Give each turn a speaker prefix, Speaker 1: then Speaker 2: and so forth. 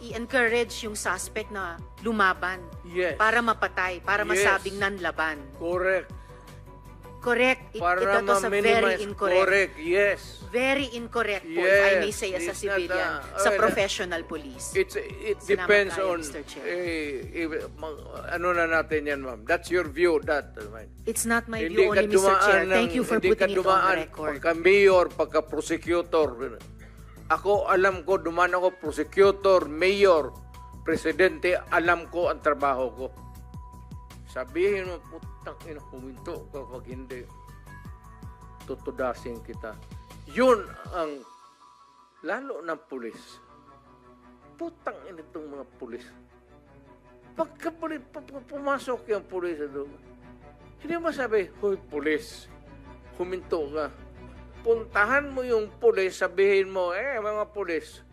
Speaker 1: i-encourage yung suspect na lumaban
Speaker 2: Yes.
Speaker 1: para mapatay, para
Speaker 2: Yes.
Speaker 1: masabing nanlaban.
Speaker 2: Correct.
Speaker 1: Correct. It,
Speaker 2: Para
Speaker 1: it was a very
Speaker 2: ma-minimize.
Speaker 1: incorrect.
Speaker 2: Correct, yes.
Speaker 1: Very incorrect po, if I may
Speaker 2: Yes,
Speaker 1: say as a
Speaker 2: it's not
Speaker 1: civilian,
Speaker 2: a-
Speaker 1: sa
Speaker 2: well,
Speaker 1: professional police.
Speaker 2: It's, it
Speaker 1: Salamat
Speaker 2: depends
Speaker 1: tayo,
Speaker 2: on,
Speaker 1: Mr. Chair.
Speaker 2: eh, eh, ma- ano na natin yan, ma'am. That's your view, that. ma'am.
Speaker 1: It's not my
Speaker 2: Hindi
Speaker 1: view only, Mr. Chair.
Speaker 2: ng-
Speaker 1: Thank you for
Speaker 2: hindi ka
Speaker 1: putting it on
Speaker 2: dumaan
Speaker 1: the record.
Speaker 2: Pagka mayor, pagka prosecutor. Ako, alam ko, dumaan ako prosecutor, mayor, presidente, alam ko ang trabaho ko. Sabihin mo, putang ina, huminto kapag hindi. Tutudasin kita. Yun ang, lalo ng pulis. Putang ina itong mga pulis. Pagka puli- pu- pu- pumasok yung pulis doon, hindi mo sabi, Hoy, pulis, huminto ka. Puntahan mo yung pulis, sabihin mo, eh, mga pulis,